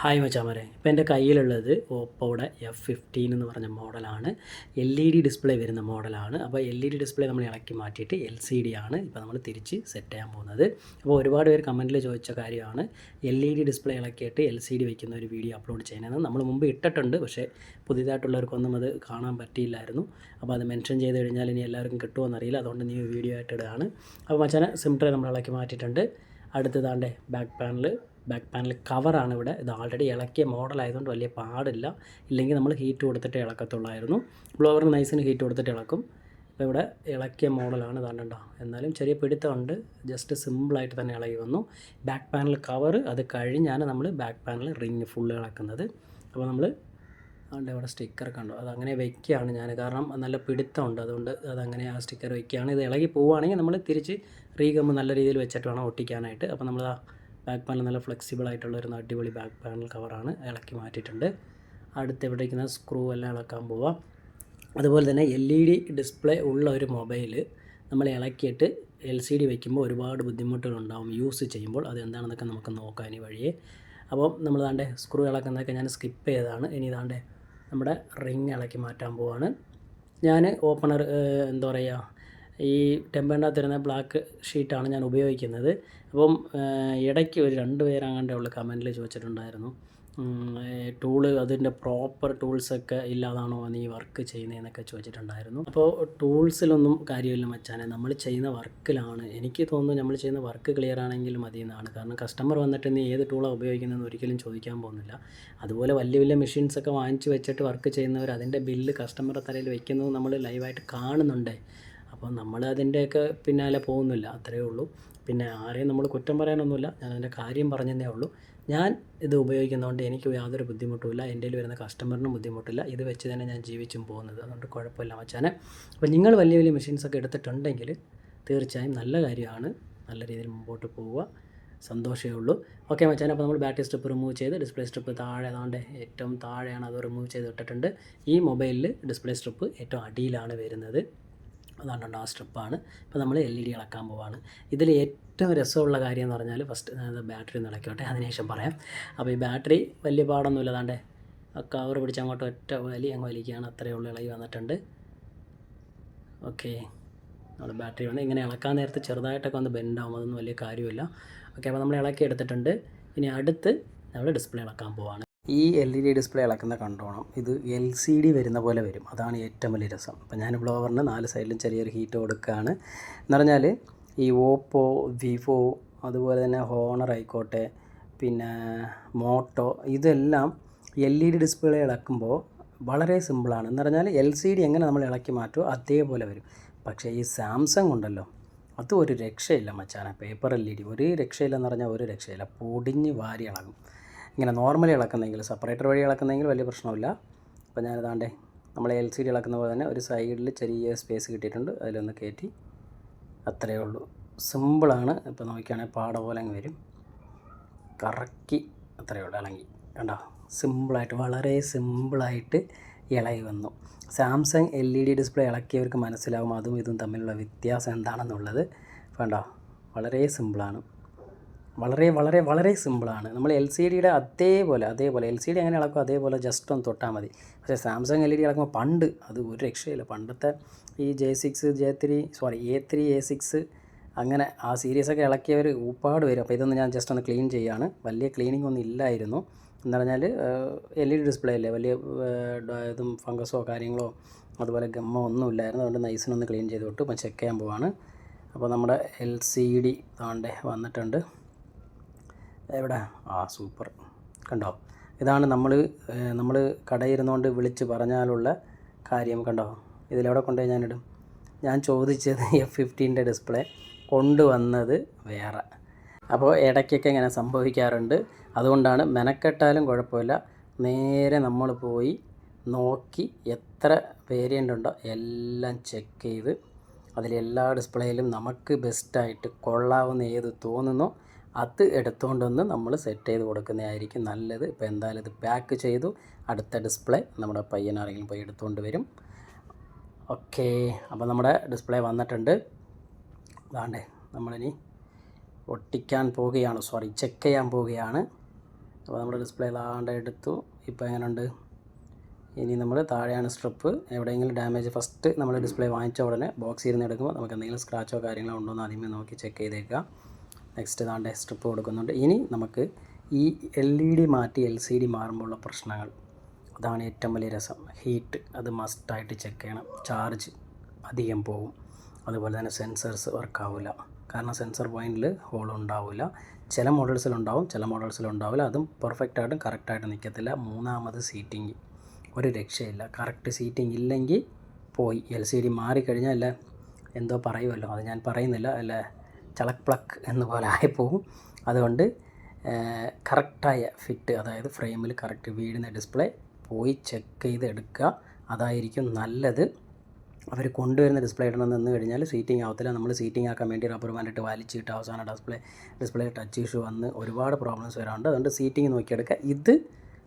Hi മച്ചാമരെ. ഇപ്പോൾ എന്റെ കയ്യിലുള്ളത് ഓപ്പോയുടെ എഫ് ഫിഫ്റ്റീൻ എന്ന് പറഞ്ഞ മോഡലാണ്. എൽ ഇ ഡി ഡിസ്പ്ലേ വരുന്ന മോഡലാണ്. അപ്പോൾ എൽ ഇ ഡി ഡിസ്പ്ലേ നമ്മൾ ഇളക്കി മാറ്റിയിട്ട് എൽ സി ഡി ആണ് ഇപ്പോൾ നമ്മൾ തിരിച്ച് സെറ്റ് ചെയ്യാൻ പോകുന്നത്. അപ്പോൾ ഒരുപാട് പേര് കമന്റിൽ ചോദിച്ച കാര്യമാണ് എൽ ഇ ഡി ഡിസ്പ്ലേ ഇളക്കിയിട്ട് എൽ സി ഡി വയ്ക്കുന്ന ഒരു വീഡിയോ അപ്ലോഡ് ചെയ്യുന്നത് നമ്മൾ മുമ്പ് ഇട്ടിട്ടുണ്ട് പക്ഷേ പുതിയതായിട്ടുള്ളവർക്കൊന്നും അത് കാണാൻ പറ്റിയില്ലായിരുന്നു. അപ്പോൾ അത് മെൻഷൻ ചെയ്ത് കഴിഞ്ഞാൽ ഇനി എല്ലാവർക്കും കിട്ടുമോയെന്നറിയില്ല അതുകൊണ്ട് നീ വീഡിയോ ആയിട്ട് ഇടുകയാണ്. അപ്പോൾ മച്ചാനെ സിംട്രേ നമ്മൾ ഇളക്കി മാറ്റിയിട്ടുണ്ട്. അടുത്തതാണ്ട് ബാക്ക് പാനൽ ബാക്ക് പാനൽ കവറാണ് ഇവിടെ. ഇത് ആൾറെഡി ഇളക്കിയ മോഡൽ ആയതുകൊണ്ട് വലിയ പാടില്ല. ഇല്ലെങ്കിൽ നമ്മൾ ഹീറ്റ് കൊടുത്തിട്ട് ഇളക്കത്തുള്ളായിരുന്നു. ബ്ലോവറിന് നൈസിന് ഹീറ്റ് കൊടുത്തിട്ട് ഇളക്കും. അപ്പോൾ ഇവിടെ ഇളക്കിയ മോഡലാണ് കണ്ടോ. എന്നാലും ചെറിയ പിടുത്തമുണ്ട്. ജസ്റ്റ് സിമ്പിളായിട്ട് തന്നെ ഇളകി വന്നു. ബാക്ക് പാനൽ കവർ അത് കഴിഞ്ഞാണ് നമ്മൾ ബാക്ക് പാനൽ റിങ് ഫുള്ള് ഇളക്കുന്നത്. അപ്പോൾ നമ്മൾ അതുകൊണ്ട് ഇവിടെ സ്റ്റിക്കർ കണ്ടു. അത് അങ്ങനെ വയ്ക്കുകയാണ് ഞാൻ. കാരണം നല്ല പിടുത്തമുണ്ട്. അതുകൊണ്ട് അതങ്ങനെ ആ സ്റ്റിക്കർ വയ്ക്കുകയാണ് ഇത് ഇളകി പോവുകയാണെങ്കിൽ നമ്മൾ തിരിച്ച് റീഗമ്മ് നല്ല രീതിയിൽ വെച്ചിട്ട് വേണം ഒട്ടിക്കാനായിട്ട്. അപ്പോൾ നമ്മൾ ആ ബാക്ക് പാനൽ നല്ല ഫ്ലെക്സിബിൾ ആയിട്ടുള്ള ഒരു അടിപൊളി ബാക്ക് പാനൽ കവറാണ് ഇളക്കി മാറ്റിയിട്ടുണ്ട്. അടുത്ത് ഇവിടെ ഇരിക്കുന്ന സ്ക്രൂ എല്ലാം ഇളക്കാൻ പോവാം. അതുപോലെ തന്നെ എൽ ഇ ഡി ഡിസ്പ്ലേ ഉള്ള ഒരു മൊബൈൽ നമ്മൾ ഇളക്കിയിട്ട് എൽ സി ഡി വയ്ക്കുമ്പോൾ ഒരുപാട് ബുദ്ധിമുട്ടുകളുണ്ടാവും യൂസ് ചെയ്യുമ്പോൾ. അത് എന്താണെന്നൊക്കെ നമുക്ക് നോക്കാൻ ഈ വഴിയെ. അപ്പോൾ നമ്മൾ താണ്ടെ സ്ക്രൂ ഇളക്കുന്നതൊക്കെ ഞാൻ സ്കിപ്പ് ചെയ്തതാണ്. ഇനി താണ്ടെ നമ്മുടെ റിങ് ഇളക്കി മാറ്റാൻ പോവാണ്. ഞാൻ ഓപ്പണർ എന്താ പറയുക ഈ ടെമ്പറിന്റെ തരുന്ന ബ്ലാക്ക് ഷീറ്റാണ് ഞാൻ ഉപയോഗിക്കുന്നത്. അപ്പം ഇടയ്ക്ക് ഒരു രണ്ട് പേരങ്ങാണ്ടേ ഉള്ള കമന്റിൽ ചോദിച്ചിട്ടുണ്ടായിരുന്നു. ടൂൾ അതിന്റെ പ്രോപ്പർ ടൂൾസൊക്കെ ഇല്ലാതാണോ നീ വർക്ക് ചെയ്യുന്നതെന്നൊക്കെ ചോദിച്ചിട്ടുണ്ടായിരുന്നു. അപ്പോൾ ടൂൾസിലൊന്നും കാര്യമില്ല മച്ചാനെ. നമ്മൾ ചെയ്യുന്ന വർക്കിലാണ്. എനിക്ക് തോന്നുന്നു നമ്മൾ ചെയ്യുന്ന വർക്ക് ക്ലിയർ ആണെങ്കിൽ മതി എന്നാണ് കാരണം കസ്റ്റമർ വന്നിട്ട് നീ ഏത് ടൂളാണ് ഉപയോഗിക്കുന്നതെന്ന് ഒരിക്കലും ചോദിക്കാൻ പോകുന്നില്ല. അതുപോലെ വലിയ വലിയ മെഷീൻസൊക്കെ വാങ്ങിച്ച് വെച്ചിട്ട് വർക്ക് ചെയ്യുന്നവർ അതിന്റെ ബില്ല് കസ്റ്റമറുടെ തലയിൽ വയ്ക്കുന്നത് നമ്മൾ ലൈവായിട്ട് കാണുന്നുണ്ട്. അപ്പോൾ നമ്മൾ അതിന്റെയൊക്കെ പിന്നാലെ പോകുന്നില്ല അത്രയേ ഉള്ളൂ. പിന്നെ ആരെയും നമ്മൾ കുറ്റം പറയാനൊന്നുമില്ല. ഞാൻ അതിന്റെ കാര്യം പറഞ്ഞതേ ഉള്ളൂ. ഞാൻ ഇത് ഉപയോഗിക്കുന്നതുകൊണ്ട് എനിക്ക് യാതൊരു ബുദ്ധിമുട്ടുമില്ല. എന്റെ വരുന്ന കസ്റ്റമറിനും ബുദ്ധിമുട്ടില്ല. ഇത് വെച്ച് തന്നെ ഞാൻ ജീവിച്ചും പോകുന്നത്. അതുകൊണ്ട് കുഴപ്പമില്ല മച്ചാനെ. അപ്പോൾ നിങ്ങൾ വലിയ വലിയ മെഷീൻസൊക്കെ എടുത്തിട്ടുണ്ടെങ്കിൽ തീർച്ചയായും നല്ല കാര്യമാണ്. നല്ല രീതിയിൽ മുമ്പോട്ട് പോവുക. സന്തോഷമേ ഉള്ളൂ. ഓക്കെ മച്ചാനെ അപ്പോൾ നമ്മൾ ബാറ്ററി സ്ട്രിപ്പ് റിമൂവ് ചെയ്ത് ഡിസ്പ്ലേ സ്ട്രിപ്പ് താഴെ ഏതാണ്ട് ഏറ്റവും താഴെയാണ് അത് റിമൂവ് ചെയ്ത് ഇട്ടിട്ടുണ്ട്. ഈ മൊബൈലിൽ ഡിസ്പ്ലേ സ്ട്രിപ്പ് ഏറ്റവും അടിയിലാണ് വരുന്നത്. അതാണ് ആ സ്ട്രിപ്പാണ്. ഇപ്പോൾ നമ്മൾ എൽ ഇ ഡി ഇളക്കാൻ പോവാണ്. ഇതിൽ ഏറ്റവും രസമുള്ള കാര്യം എന്ന് പറഞ്ഞാൽ ഫസ്റ്റ് ബാറ്ററി ഒന്ന് ഇളക്കോട്ടെ അതിനുശേഷം പറയാം. അപ്പോൾ ഈ ബാറ്ററി വലിയ പാടൊന്നുമില്ല. അതാണ്ട് കവർ പിടിച്ച് അങ്ങോട്ട് ഒറ്റ വലി അങ്ങ് വലിക്കുകയാണ്. അത്രയേ ഉള്ളൂ ഇളകി വന്നിട്ടുണ്ട്. ഓക്കെ. നമ്മുടെ ബാറ്ററി വന്ന് ഇങ്ങനെ ഇളക്കാൻ നേരത്തെ ചെറുതായിട്ടൊക്കെ ഒന്ന് ബെൻഡാവും. അതൊന്നും വലിയ കാര്യമില്ല. ഓക്കെ. അപ്പോൾ നമ്മൾ ഇളക്കി എടുത്തിട്ടുണ്ട്. ഇനി അടുത്ത് നമ്മൾ ഡിസ്പ്ലേ ഇളക്കാൻ പോവാണ്. ഈ എൽ ഇ ഡി ഡിസ്പ്ലേ ഇളക്കുന്ന കണ്ടോണം. ഇത് എൽ സി ഡി വരുന്ന പോലെ വരും. അതാണ് ഏറ്റവും വലിയ രസം. അപ്പോൾ ഞാൻ ബ്ലോവറിന് നാല് സൈഡിലും ചെറിയൊരു ഹീറ്റ് കൊടുക്കുകയാണ് എന്ന് പറഞ്ഞാൽ ഈ ഓപ്പോ വിവോ അതുപോലെ തന്നെ ഹോണർ ആയിക്കോട്ടെ പിന്നെ മോട്ടോ ഇതെല്ലാം എൽ ഇ ഡി ഡിസ്പ്ലേ ഇളക്കുമ്പോൾ വളരെ സിമ്പിളാണ് എന്ന് പറഞ്ഞാൽ എൽ സി ഡി എങ്ങനെ നമ്മൾ ഇളക്കി മാറ്റുമോ അതേപോലെ വരും. പക്ഷേ ഈ സാംസങ് ഉണ്ടല്ലോ അത് ഒരു രക്ഷയില്ല മച്ചാനെ. പേപ്പർ എൽ ഇ ഡി ഒരു രക്ഷയില്ലെന്ന് പറഞ്ഞാൽ ഒരു രക്ഷയില്ല. പൊടിഞ്ഞ് വാരി ഇളകും. ഇങ്ങനെ നോർമലി ഇളക്കുന്നെങ്കിൽ സെപ്പറേറ്റർ വഴി ഇളക്കുന്നെങ്കിൽ വലിയ പ്രശ്നമില്ല. അപ്പോൾ ഞാനിതാണ്ടേ നമ്മൾ എൽ സി ഡി ഇളക്കുന്ന പോലെ തന്നെ ഒരു സൈഡിൽ ചെറിയ സ്പേസ് കിട്ടിയിട്ടുണ്ട്. അതിലൊന്ന് കയറ്റി അത്രയേ ഉള്ളൂ. സിമ്പിളാണ് ഇപ്പോൾ നോക്കുകയാണെങ്കിൽ പാട പോലെ അങ്ങ് വരും. കറക്കി അത്രയേ ഉള്ളൂ. ഇളങ്ങി കണ്ടോ? സിമ്പിളായിട്ട് വളരെ സിമ്പിളായിട്ട് ഇളകി വന്നു. Samsung L E D display ഇളക്കിയവർക്ക് മനസ്സിലാവും അതും ഇതും തമ്മിലുള്ള വ്യത്യാസം എന്താണെന്നുള്ളത്. കണ്ടോ? വളരെ സിമ്പിളാണ് വളരെ വളരെ വളരെ സിമ്പിളാണ്. നമ്മൾ എൽ സി ഡിയുടെ അതേപോലെ അതേപോലെ എൽ സി ഡി എങ്ങനെ ഇളക്കും അതേപോലെ ജസ്റ്റ് ഒന്ന് തൊട്ടാൽ മതി. പക്ഷേ സാംസങ് എൽ ഇ ഡി ഇളക്കുമ്പോൾ പണ്ട് അത് ഒരു രക്ഷയില്ല. പണ്ടത്തെ ഈ J six J three sorry A three A six അങ്ങനെ ആ സീരീസൊക്കെ ഇളക്കിയവർ ഉപ്പാട് വരും. അപ്പോൾ ഇതൊന്ന് ഞാൻ ജസ്റ്റ് ഒന്ന് ക്ലീൻ ചെയ്യുകയാണ് വലിയ ക്ലീനിങ് ഒന്നും ഇല്ലായിരുന്നു. എന്ന് പറഞ്ഞാൽ എൽ ഇ ഡി ഡിസ്പ്ലേ അല്ലേ? വലിയ ഇതും ഫംഗസോ കാര്യങ്ങളോ അതുപോലെ ഗമ്മോ ഒന്നും ഇല്ലായിരുന്നു. അതുകൊണ്ട് നൈസിനൊന്ന് ക്ലീൻ ചെയ്ത് വിട്ടു. ഇപ്പം ചെക്ക് ചെയ്യാൻ പോവാണ്. അപ്പോൾ നമ്മുടെ എൽ സി ഡി താണ്ടെ വന്നിട്ടുണ്ട്. എവിടെ? ആ സൂപ്പർ കണ്ടോ? ഇതാണ് നമ്മൾ നമ്മൾ കടയിരുന്നുകൊണ്ട് വിളിച്ച് പറഞ്ഞാലുള്ള കാര്യം കണ്ടോ? ഇതിലെവിടെ കൊണ്ടുപോയി ഞാനിടും? ഞാൻ ചോദിച്ചത് എഫ് ഫിഫ്റ്റീന്റെ ഡിസ്പ്ലേ കൊണ്ടുവന്നത് വേറെ. അപ്പോൾ ഇടയ്ക്കൊക്കെ ഇങ്ങനെ സംഭവിക്കാറുണ്ട്. അതുകൊണ്ടാണ് മെനക്കെട്ടാലും കുഴപ്പമില്ല. നേരെ നമ്മൾ പോയി നോക്കി എത്ര വേരിയന്റ് ഉണ്ടോ എല്ലാം ചെക്ക് ചെയ്ത് അതിലെല്ലാ ഡിസ്പ്ലേയിലും നമുക്ക് ബെസ്റ്റായിട്ട് കൊള്ളാവുന്ന ഏത് തോന്നുന്നോ അത് എടുത്തുകൊണ്ടൊന്ന് നമ്മൾ സെറ്റ് ചെയ്ത് കൊടുക്കുന്നതായിരിക്കും നല്ലത്. ഇപ്പോൾ എന്തായാലും ഇത് പാക്ക് ചെയ്തു. അടുത്ത ഡിസ്പ്ലേ നമ്മുടെ പയ്യനാരെങ്കിലും പോയി എടുത്തുകൊണ്ട് വരും. ഓക്കെ അപ്പോൾ നമ്മുടെ ഡിസ്പ്ലേ വന്നിട്ടുണ്ട്. അതാണ്ടേ നമ്മളിനി ഒട്ടിക്കാൻ പോവുകയാണ്. സോറി ചെക്ക് ചെയ്യാൻ പോവുകയാണ്. അപ്പോൾ നമ്മുടെ ഡിസ്പ്ലേ ലാണ്ട് എടുത്തു. ഇപ്പോൾ എങ്ങനെയുണ്ട്? ഇനി നമ്മൾ താഴെയാണ് സ്ട്രിപ്പ് എവിടെയെങ്കിലും ഡാമേജ് ഫസ്റ്റ് നമ്മൾ ഡിസ്പ്ലേ വാങ്ങിച്ച ഉടനെ ബോക്സ് ഇരുന്ന് എടുക്കുമ്പോൾ നമുക്ക് എന്തെങ്കിലും സ്ക്രാച്ചോ കാര്യങ്ങളോ ഉണ്ടോ എന്ന് ആദ്യമേ നോക്കി ചെക്ക് ചെയ്തേക്കുക. നെക്സ്റ്റ് താണ്ടെ സ്ട്രിപ്പ് കൊടുക്കുന്നുണ്ട്. ഇനി നമുക്ക് ഈ എൽ ഇ ഡി മാറ്റി എൽ സി ഡി മാറുമ്പോഴുള്ള പ്രശ്നങ്ങൾ. അതാണ് ഏറ്റവും വലിയ രസം. ഹീറ്റ് അത് മസ്റ്റായിട്ട് ചെക്ക് ചെയ്യണം. ചാർജ് അധികം പോകും അതുപോലെ തന്നെ സെൻസേഴ്സ് വർക്കാവില്ല കാരണം സെൻസർ പോയിന്റിൽ ഹോൾ ഉണ്ടാവില്ല ചില മോഡൽസിലുണ്ടാവും ചില മോഡൽസിലുണ്ടാവില്ല അതും പെർഫെക്റ്റായിട്ടും കറക്റ്റായിട്ട് നിൽക്കത്തില്ല മൂന്നാമത് സീറ്റിംഗ് ഒരു രക്ഷയില്ല. കറക്റ്റ് സീറ്റിംഗ് ഇല്ലെങ്കിൽ പോയി. എൽ സി ഡി മാറിക്കഴിഞ്ഞാൽ അല്ല എന്തോ പറയുമല്ലോ അത് ഞാൻ പറയുന്നില്ല. അല്ല ചളക് പ്ലക്ക് എന്ന പോലെ ആയിപ്പോവും അതുകൊണ്ട് കറക്റ്റായ ഫിറ്റ് അതായത് ഫ്രെയിമിൽ കറക്റ്റ് വീഴുന്ന ഡിസ്പ്ലേ പോയി ചെക്ക് ചെയ്ത് എടുക്കുക. അതായിരിക്കും നല്ലത്. അവർ കൊണ്ടുവരുന്ന ഡിസ്പ്ലേ ഇടണം നിന്ന് കഴിഞ്ഞാൽ സീറ്റിംഗ് ആവത്തില്ല. നമ്മൾ സീറ്റിംഗ് ആക്കാൻ വേണ്ടി റബ്ബർ ബാൻഡ് വലിച്ചിട്ട് അവസാന ഡിസ്പ്ലേ ഡിസ്പ്ലേ ടച്ച് ഇഷ്യൂ വന്ന് ഒരുപാട് പ്രോബ്ലംസ് വരാറുണ്ട്. അതുകൊണ്ട് സീറ്റിംഗ് നോക്കിയെടുക്കുക. ഇത്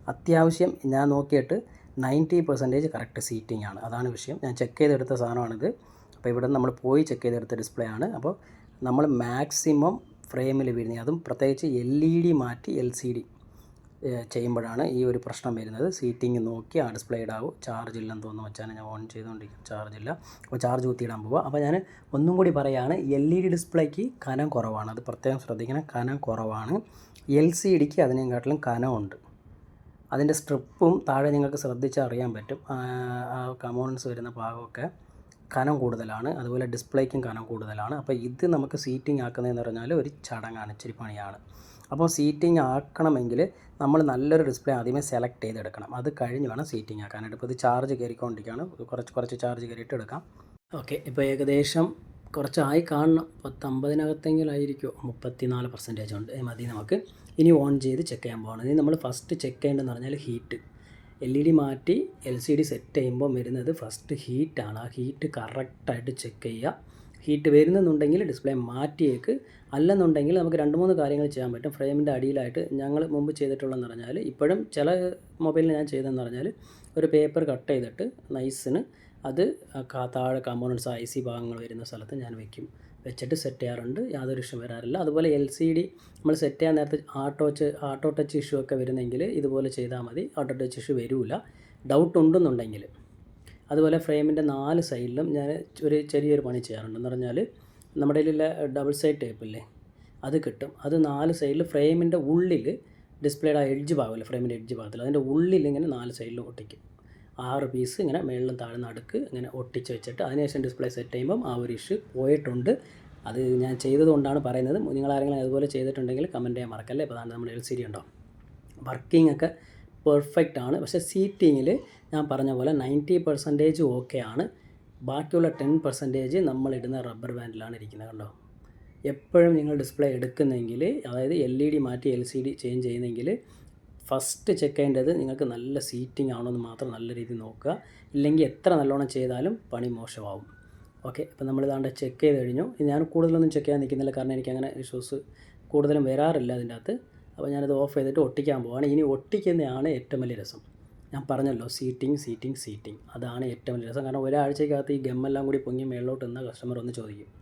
അത്യാവശ്യം ഞാൻ നോക്കിയിട്ട് നയന്റി പെർസെന്റേജ് കറക്റ്റ് സീറ്റിംഗ് ആണ്. അതാണ് വിഷയം. ഞാൻ ചെക്ക് ചെയ്തെടുത്ത സാധനമാണിത്. അപ്പോൾ ഇവിടെ നമ്മൾ പോയി ചെക്ക് ചെയ്തെടുത്ത ഡിസ്പ്ലേ ആണ്. അപ്പോൾ നമ്മൾ മാക്സിമം ഫ്രെയിമിൽ വീഴുന്നത് അതും പ്രത്യേകിച്ച് എൽ ഇ ഡി മാറ്റി എൽ സി ഡി ചെയ്യുമ്പോഴാണ് ഈ ഒരു പ്രശ്നം വരുന്നത്. സീറ്റിംഗ് നോക്കി ആ ഡിസ്പ്ലേ ഇടാവും. ചാർജ് ഇല്ലെന്ന് തോന്നുന്നു വെച്ചാൽ ഞാൻ ഓൺ ചെയ്തുകൊണ്ടിരിക്കും ചാർജ് ഇല്ല. അപ്പോൾ ചാർജ് കുത്തിയിടാൻ പോവുക അപ്പോൾ ഞാൻ ഒന്നും കൂടി പറയുകയാണ് എൽ ഇ ഡി ഡിസ്പ്ലേക്ക് കനം കുറവാണ്. അത് പ്രത്യേകം ശ്രദ്ധിക്കണം കനം കുറവാണ്. എൽ സി ഡിക്ക് അതിനെക്കാട്ടിലും കനമുണ്ട്. അതിന്റെ സ്ട്രിപ്പും താഴെ നിങ്ങൾക്ക് ശ്രദ്ധിച്ചറിയാൻ പറ്റും. കമോണൻസ് വരുന്ന ഭാഗമൊക്കെ കനം കൂടുതലാണ് അതുപോലെ ഡിസ്പ്ലേക്കും കനം കൂടുതലാണ്. അപ്പോൾ ഇത് നമുക്ക് സീറ്റിംഗ് ആക്കുന്നതെന്ന് പറഞ്ഞാൽ ഒരു ചടങ്ങാണ് ഇച്ചിരി പണിയാണ്. അപ്പോൾ സീറ്റിംഗ് ആക്കണമെങ്കിൽ നമ്മൾ നല്ലൊരു ഡിസ്പ്ലേ ആദ്യമേ സെലക്ട് ചെയ്തെടുക്കണം. അത് കഴിഞ്ഞ് വേണം സീറ്റിംഗ് ആക്കാനായിട്ട്. ഇപ്പോൾ ഇത് ചാർജ് കയറിക്കൊണ്ടിരിക്കുകയാണ്. കുറച്ച് കുറച്ച് ചാർജ് കയറിയിട്ട് എടുക്കാം. ഓക്കെ ഇപ്പോൾ ഏകദേശം കുറച്ചായി കാണണം. പത്തമ്പതിനകത്തെങ്കിലായിരിക്കും മുപ്പത്തി നാല് പെർസെന്റേജ് ഉണ്ട്. മതി നമുക്ക് ഇനി ഓൺ ചെയ്ത് ചെക്ക് ചെയ്യാൻ പോകണം ഇനി നമ്മൾ ഫസ്റ്റ് ചെക്ക് ചെയ്യേണ്ടതെന്ന് പറഞ്ഞാൽ ഹീറ്റ് എൽ ഇ ഡി മാറ്റി എൽ സി ഡി സെറ്റ് ചെയ്യുമ്പോൾ വരുന്നത് ഫസ്റ്റ് ഹീറ്റാണ് ആ ഹീറ്റ് കറക്റ്റായിട്ട് ചെക്ക് ചെയ്യുക. ഹീറ്റ് വരുന്നെന്നുണ്ടെങ്കിൽ ഡിസ്പ്ലേ മാറ്റിയേക്ക്. അല്ലെന്നുണ്ടെങ്കിൽ നമുക്ക് രണ്ട് മൂന്ന് കാര്യങ്ങൾ ചെയ്യാൻ പറ്റും. ഫ്രെയിമിന്റെ അടിയിലായിട്ട് ഞങ്ങൾ മുമ്പ് ചെയ്തിട്ടുള്ളതെന്ന് പറഞ്ഞാൽ ഇപ്പോഴും ചില മൊബൈലിൽ ഞാൻ ചെയ്തതെന്ന് പറഞ്ഞാൽ ഒരു പേപ്പർ കട്ട് ചെയ്തിട്ട് നൈസിന് അത് താഴെ കമ്പോണൻസ് ഐ സി ഭാഗങ്ങൾ വരുന്ന സ്ഥലത്ത് ഞാൻ വെക്കും. വെച്ചിട്ട് സെറ്റ് ചെയ്യാറുണ്ട്. യാതൊരു ഇഷ്യൂ വരാറില്ല. അതുപോലെ എൽ സി ഡി നമ്മൾ സെറ്റ് ചെയ്യാൻ നേരത്തെ ആട്ടോ ടച്ച് ആട്ടോ ടച്ച് ഇഷ്യൂ ഒക്കെ വരുന്നെങ്കിൽ ഇതുപോലെ ചെയ്താൽ മതി. ആട്ടോ ടച്ച് ഇഷ്യൂ വരില്ല ഡൗട്ട് ഉണ്ടെന്നുണ്ടെങ്കിൽ അതുപോലെ ഫ്രെയിമിന്റെ നാല് സൈഡിലും ഞാൻ ഒരു ചെറിയൊരു പണി ചെയ്യാറുണ്ട്. എന്ന് പറഞ്ഞാൽ നമ്മുടെ കയ്യിലുള്ള ഡബിൾ സൈഡ് ടേപ്പില്ലേ അത് കിട്ടും. അത് നാല് സൈഡിൽ ഫ്രെയിമിന്റെ ഉള്ളിൽ ഡിസ്പ്ലേയുടെ എഡ്ജ് ഭാഗമല്ലേ ഫ്രെയിമിന്റെ എഡ്ജ് ഭാഗത്തിൽ അതിന്റെ ഉള്ളിൽ ഇങ്ങനെ നാല് സൈഡിൽ ഒട്ടിക്കും. ആറ് പീസ് ഇങ്ങനെ മേളിലും താഴെ നടുക്ക് ഇങ്ങനെ ഒട്ടിച്ച് വെച്ചിട്ട് അതിനുശേഷം ഡിസ്പ്ലേ സെറ്റ് ചെയ്യുമ്പം ആ ഒരു ഇഷ്യൂ പോയിട്ടുണ്ട്. അത് ഞാൻ ചെയ്തതുകൊണ്ടാണ് പറയുന്നത്. നിങ്ങൾ ആരെങ്കിലും അതുപോലെ ചെയ്തിട്ടുണ്ടെങ്കിൽ കമന്റ് ചെയ്യാൻ മറക്കല്ലേ? ഇപ്പോൾ നമ്മുടെ എൽ സി ഡി ഉണ്ടോ? വർക്കിംഗ് ഒക്കെ പെർഫെക്റ്റ് ആണ്. പക്ഷേ സീറ്റിങ്ങിൽ ഞാൻ പറഞ്ഞ പോലെ നയന്റി പെർസെന്റേജ് ഓക്കെ ആണ്. ബാക്കിയുള്ള ടെൻ പെർസെന്റേജ് നമ്മളിടുന്ന റബ്ബർ ബാൻഡിലാണ് ഇരിക്കുന്നത് കണ്ടോ? എപ്പോഴും നിങ്ങൾ ഡിസ്പ്ലേ എടുക്കുന്നെങ്കിൽ അതായത് എൽ ഇ ഡി മാറ്റി എൽ സി ഡി ചേഞ്ച് ചെയ്യുന്നെങ്കിൽ ഫസ്റ്റ് ചെക്ക് ചെയ്യേണ്ടത് നിങ്ങൾക്ക് നല്ല സീറ്റിംഗ് ആണോ എന്ന് മാത്രം നല്ല രീതിയിൽ നോക്കുക. ഇല്ലെങ്കിൽ എത്ര നല്ലോണം ചെയ്താലും പണി മോശമാവും. ഓക്കെ അപ്പം നമ്മൾ ഇതാണ്ട് ചെക്ക് ചെയ്ത് കഴിഞ്ഞു. ഞാൻ കൂടുതലൊന്നും ചെക്ക് ചെയ്യാൻ നിൽക്കുന്നില്ല. കാരണം എനിക്ക് അങ്ങനെ ഇഷ്യൂസ് കൂടുതലും വരാറില്ല അതിന്റെ അകത്ത്. അപ്പോൾ ഞാനത് ഓഫ് ചെയ്തിട്ട് ഒട്ടിക്കാൻ പോവാണ്. ഇനി ഒട്ടിക്കുന്നതാണ് ഏറ്റവും വലിയ രസം. ഞാൻ പറഞ്ഞല്ലോ സീറ്റിംഗ് സീറ്റിംഗ് സീറ്റിംഗ് അതാണ് ഏറ്റവും വലിയ രസം. കാരണം ഒരാഴ്ചക്കകത്ത് ഈ ഗമ്മെല്ലാം കൂടി പൊങ്ങി മേളിലോട്ട് നിന്ന കസ്റ്റമർ ഒന്ന് ചോദിക്കും.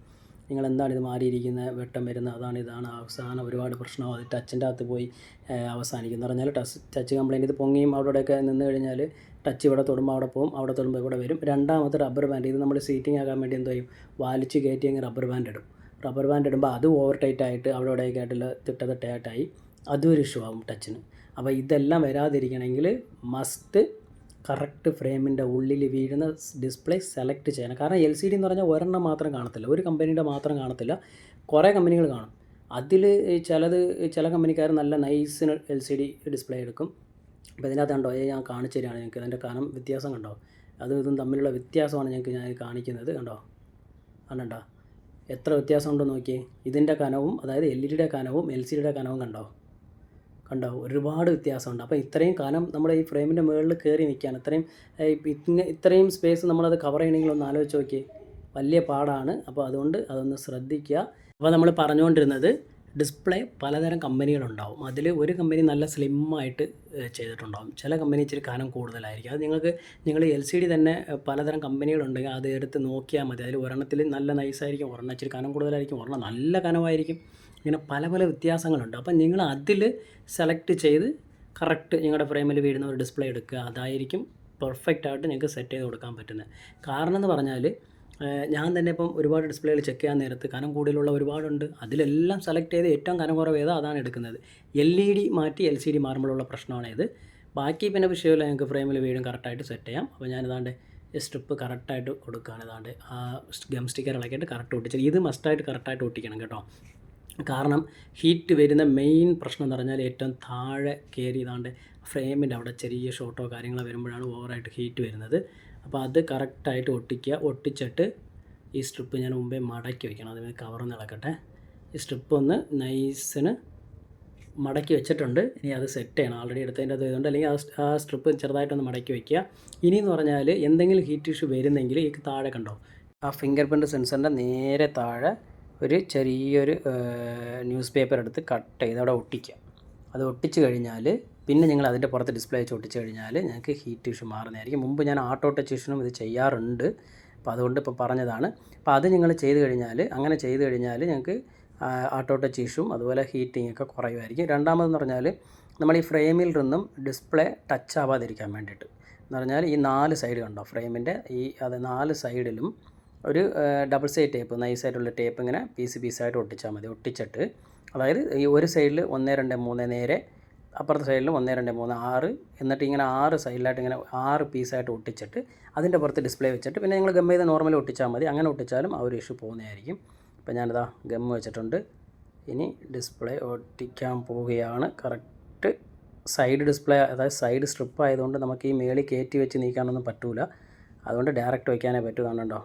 നിങ്ങൾ എന്താണ് ഇത് മാറിയിരിക്കുന്നത് വെട്ടം വരുന്നത് അതാണ് ഇതാണ്. അവസാനം ഒരുപാട് പ്രശ്നവും അത് ടച്ചിന്റെ അകത്ത് പോയി ഏഹ്, അവസാനിക്കും എന്ന് പറഞ്ഞാൽ ടച്ച് ടച്ച് കംപ്ലയിന്റ് ഇത് പൊങ്ങിയും അവിടെയൊക്കെ നിന്ന് കഴിഞ്ഞാൽ ടച്ച് ഇവിടെ തൊടുമ്പോൾ അവിടെ പോകും അവിടെ തൊടുമ്പോൾ ഇവിടെ വരും. രണ്ടാമത്തെ റബ്ബർ ബാൻഡ് ഇത് നമ്മൾ സീറ്റിംഗ് ആക്കാൻ വേണ്ടി എന്ത് ചെയ്യും? വാലിച്ച് കയറ്റി അങ്ങ് റബ്ബർ ബാൻഡ് ഇടും. റബ്ബർ ബാൻഡ് ഇടുമ്പോൾ അത് ഓവർ ടൈറ്റ് ആയിട്ട് അവിടെ ഇവിടെയൊക്കെ ആയിട്ടുള്ള തിട്ട തിട്ടയായിട്ടായി അതും ഒരു ഇഷ്യൂ ആകും ടച്ചിന് അപ്പോൾ ഇതെല്ലാം വരാതിരിക്കണമെങ്കിൽ മസ്റ്റ് കറക്റ്റ് ഫ്രെയിമിന്റെ ഉള്ളിൽ വീഴുന്ന ഡിസ്പ്ലേ സെലക്ട് ചെയ്യണം. കാരണം എൽ സി ഡി എന്ന് പറഞ്ഞാൽ ഒരെണ്ണം മാത്രം കാണത്തില്ല. ഒരു കമ്പനിയുടെ മാത്രം കാണത്തില്ല. കുറേ കമ്പനികൾ കാണും. അതിൽ ചിലത് ചില കമ്പനിക്കാർ നല്ല നൈസിന് എൽ സി ഡി ഡിസ്പ്ലേ എടുക്കും. അപ്പോൾ ഇതിനകത്ത് കണ്ടോ ഞാൻ കാണിച്ചു തരികയാണ് ഞങ്ങൾക്ക് അതിന്റെ കാരണം വ്യത്യാസം കണ്ടോ? അതും ഇതും തമ്മിലുള്ള വ്യത്യാസമാണ് ഞങ്ങൾക്ക് ഞാൻ കാണിക്കുന്നത് കണ്ടോ? കണ്ടോ? എത്ര വ്യത്യാസമുണ്ടോ നോക്കിയേ. ഇതിന്റെ കനവും അതായത് എൽ ഇ ഡിയുടെ കനവും എൽ സി ഡിയുടെ കനവും കണ്ടോ? കണ്ടോ ഒരുപാട് വ്യത്യാസമുണ്ട്. അപ്പോൾ ഇത്രയും കനം നമ്മുടെ ഈ ഫ്രെയിമിന്റെ മുകളിൽ കയറി നിൽക്കുകയാണ്. ഇത്രയും ഇത്രയും സ്പേസ് നമ്മളത് കവർ ചെയ്യണമെങ്കിൽ ഒന്ന് ആലോചിച്ച് നോക്കിയേ. വലിയ പാടാണ്. അപ്പോൾ അതുകൊണ്ട് അതൊന്ന് ശ്രദ്ധിക്കുക. അപ്പോൾ നമ്മൾ പറഞ്ഞുകൊണ്ടിരുന്നത് ഡിസ്പ്ലേ പലതരം കമ്പനികളുണ്ടാവും അതിൽ ഒരു കമ്പനി നല്ല സ്ലിമ്മായിട്ട് ചെയ്തിട്ടുണ്ടാവും. ചില കമ്പനി ഇച്ചിരി കനം കൂടുതലായിരിക്കും. അത് നിങ്ങൾക്ക് നിങ്ങൾ എൽ സി ഡി തന്നെ പലതരം കമ്പനികളുണ്ടെങ്കിൽ അത് എടുത്ത് നോക്കിയാൽ മതി. അതിൽ ഒരെണ്ണത്തിൽ നല്ല നൈസായിരിക്കും ഒരെണ്ണം ഇച്ചിരി കനം കൂടുതലായിരിക്കും. ഒരെണ്ണം നല്ല കനമായിരിക്കും. ഇങ്ങനെ പല പല വ്യത്യാസങ്ങളുണ്ട്. അപ്പം നിങ്ങൾ അതിൽ സെലക്ട് ചെയ്ത് കറക്റ്റ് നിങ്ങളുടെ ഫ്രെയിമിൽ വീഴുന്ന ഒരു ഡിസ്പ്ലേ എടുക്കുക. അതായിരിക്കും പെർഫെക്റ്റ് ആയിട്ട് നിങ്ങൾക്ക് സെറ്റ് ചെയ്ത് കൊടുക്കാൻ പറ്റുന്നത്. കാരണം എന്ന് പറഞ്ഞാൽ ഞാൻ തന്നെ ഇപ്പം ഒരുപാട് ഡിസ്പ്ലേകൾ ചെക്ക് ചെയ്യാൻ നേരത്ത് കനം കൂടുതലുള്ള ഒരുപാടുണ്ട്. അതിലെല്ലാം സെലക്ട് ചെയ്ത് ഏറ്റവും കനം കുറവ് അതാണ് എടുക്കുന്നത്. എൽ ഇ ഡി മാറ്റി എൽ സി ഡി മാറുമ്പോഴുള്ള പ്രശ്നമാണ് ഇത് ബാക്കി പിന്നെ വിഷയമില്ല ഞങ്ങൾക്ക് ഫ്രെയിമിൽ വീഴും കറക്റ്റായിട്ട് സെറ്റ് ചെയ്യാം. അപ്പോൾ ഞാനിതാണ്ട് സ്ട്രിപ്പ് കറക്റ്റായിട്ട് കൊടുക്കുകയാണ്. ഇതാണ്ട് ആ ഗം സ്റ്റിക്കർ ഇളക്കിയിട്ട് കറക്റ്റ് ഒട്ടിച്ചത് ഇത് മസ്റ്റായിട്ട് കറക്റ്റായിട്ട് ഒട്ടിക്കണം കേട്ടോ. കാരണം ഹീറ്റ് വരുന്ന മെയിൻ പ്രശ്നം എന്ന് പറഞ്ഞാൽ ഏറ്റവും താഴെ കയറി ഇതാണ്ട് ഫ്രെയിമിന്റെ അവിടെ ചെറിയ ഷോട്ടോ കാര്യങ്ങളോ വരുമ്പോഴാണ് ഓവറായിട്ട് ഹീറ്റ് വരുന്നത്. അപ്പോൾ അത് കറക്റ്റായിട്ട് ഒട്ടിക്കുക. ഒട്ടിച്ചിട്ട് ഈ സ്ട്രിപ്പ് ഞാൻ മുമ്പേ മടക്കി വയ്ക്കണം അതിന് കവറൊന്ന് ഇളക്കട്ടെ. ഈ സ്ട്രിപ്പ് ഒന്ന് നൈസിന് മടക്കി വെച്ചിട്ടുണ്ട്. ഇനി അത് സെറ്റ് ചെയ്യണം. ആൾറെഡി എടുത്തതിന്റെ അത് ഇതുകൊണ്ട് അല്ലെങ്കിൽ ആ സ്ട്രിപ്പ് ചെറുതായിട്ടൊന്ന് മടക്കി വയ്ക്കുക ഇനി എന്ന് പറഞ്ഞാൽ എന്തെങ്കിലും ഹീറ്റ് ഇഷ്യൂ വരുന്നെങ്കിൽ ഈ താഴെ കണ്ടോ? ആ ഫിംഗർ പ്രിന്റ് സെൻസറിന്റെ നേരെ താഴെ ഒരു ചെറിയൊരു ന്യൂസ് പേപ്പർ എടുത്ത് കട്ട് ചെയ്ത് അവിടെ ഒട്ടിക്കുക. അത് ഒട്ടിച്ച് കഴിഞ്ഞാൽ പിന്നെ നിങ്ങൾ അതിന്റെ പുറത്ത് ഡിസ്പ്ലേ വെച്ച് ഒട്ടിച്ച് കഴിഞ്ഞാൽ ഞങ്ങൾക്ക് ഹീറ്റ് ഇഷ്യൂ മാറുന്നതായിരിക്കും. മുമ്പ് ഞാൻ ആട്ടോ ടച്ച് ഇഷ്യൂനും ഇത് ചെയ്യാറുണ്ട്. അപ്പോൾ അതുകൊണ്ട് ഇപ്പോൾ പറഞ്ഞതാണ്. അപ്പോൾ അത് നിങ്ങൾ ചെയ്ത് കഴിഞ്ഞാൽ അങ്ങനെ ചെയ്ത് കഴിഞ്ഞാൽ ഞങ്ങൾക്ക് ആട്ടോ ടച്ച് ഇഷ്യൂം അതുപോലെ ഹീറ്റിംഗ് ഒക്കെ കുറയുമായിരിക്കും. രണ്ടാമതെന്ന് പറഞ്ഞാൽ നമ്മൾ ഈ ഫ്രെയിമിൽ നിന്നും ഡിസ്പ്ലേ ടച്ച് ആവാതിരിക്കാൻ വേണ്ടിയിട്ട്. എന്ന് പറഞ്ഞാൽ ഈ നാല് സൈഡ് കണ്ടോ? ഫ്രെയിമിന്റെ ഈ അത് നാല് സൈഡിലും ഒരു ഡബിൾ സൈഡ് ടേപ്പ് നൈസായിട്ടുള്ള ടേപ്പ് ഇങ്ങനെ പീസ് പീസായിട്ട് ഒട്ടിച്ചാൽ മതി. ഒട്ടിച്ചിട്ട് അതായത് ഈ ഒരു സൈഡിൽ ഒന്ന് രണ്ട് മൂന്ന് നേരെ അപ്പുറത്തെ സൈഡിൽ ഒന്ന് രണ്ട് മൂന്ന് ആറ് എന്നിട്ട് ഇങ്ങനെ ആറ് സൈഡിലായിട്ട് ഇങ്ങനെ ആറ് പീസായിട്ട് ഒട്ടിച്ചിട്ട് അതിന്റെ പുറത്ത് ഡിസ്പ്ലേ വെച്ചിട്ട് പിന്നെ നിങ്ങൾ ഗം ചെയ്ത് നോർമലി ഒട്ടിച്ചാൽ മതി. അങ്ങനെ ഒട്ടിച്ചാലും ആ ഒരു ഇഷ്യൂ പോകുന്നതായിരിക്കും. ഇപ്പോൾ ഞാനിതാ ഗം വെച്ചിട്ടുണ്ട്. ഇനി ഡിസ്പ്ലേ ഒട്ടിക്കാൻ പോവുകയാണ്. കറക്റ്റ് സൈഡ് ഡിസ്പ്ലേ അതായത് സൈഡ് സ്ട്രിപ്പ് ആയതുകൊണ്ട് നമുക്ക് ഈ മേളിൽ കയറ്റി വെച്ച് നീക്കാനൊന്നും പറ്റൂല. അതുകൊണ്ട് ഡയറക്റ്റ് വയ്ക്കാനേ പറ്റൂ. കാണുന്നുണ്ടോ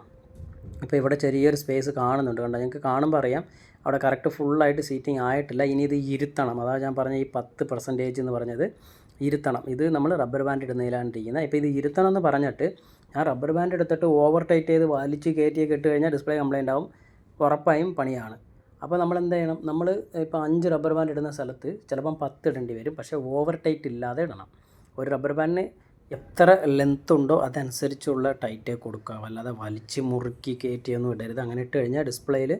ഇപ്പോൾ ഇവിടെ ചെറിയൊരു സ്പേസ് കാണുന്നുണ്ട്. കണ്ടോ? ഞങ്ങൾക്ക് കാണുമ്പോൾ അറിയാം. അവിടെ കറക്റ്റ് ഫുള്ളായിട്ട് സീറ്റിംഗ് ആയിട്ടില്ല. ഇനി ഇത് ഇരുത്തണം. അതാ ഞാൻ പറഞ്ഞ ഈ പത്ത് പെർസെന്റേജ് എന്ന് പറഞ്ഞത് ഇരുത്തണം. ഇത് നമ്മൾ റബ്ബർ ബാൻഡ് ഇടുന്നതിലാണ് ഇരിക്കുന്നത് ഇപ്പോൾ ഇത് ഇരുത്തണം എന്ന് പറഞ്ഞിട്ട് ഞാൻ റബ്ബർ ബാൻഡ് എടുത്തിട്ട് ഓവർ ടൈറ്റ് ചെയ്ത് വലിച്ച് കയറ്റിയൊക്കെ ഇട്ട് കഴിഞ്ഞാൽ ഡിസ്പ്ലേ കംപ്ലൈന്റ് ആവും. ഉറപ്പായും പണിയാണ്. അപ്പോൾ നമ്മൾ എന്ത് ചെയ്യണം? നമ്മൾ ഇപ്പോൾ അഞ്ച് റബ്ബർ ബാൻഡ് ഇടുന്ന സ്ഥലത്ത് ചിലപ്പം പത്ത് ഇടേണ്ടി വരും. പക്ഷേ ഓവർ ടൈറ്റ് ഇല്ലാതെ ഇടണം. ഒരു റബ്ബർ ബാൻഡിന് എത്ര ലെങ്ത് ഉണ്ടോ അതനുസരിച്ചുള്ള ടൈറ്റേ കൊടുക്കുക അല്ലാതെ വലിച്ച് മുറുക്കി കയറ്റിയൊന്നും ഇടരുത്. അങ്ങനെ ഇട്ട് കഴിഞ്ഞാൽ ഡിസ്പ്ലേയിൽ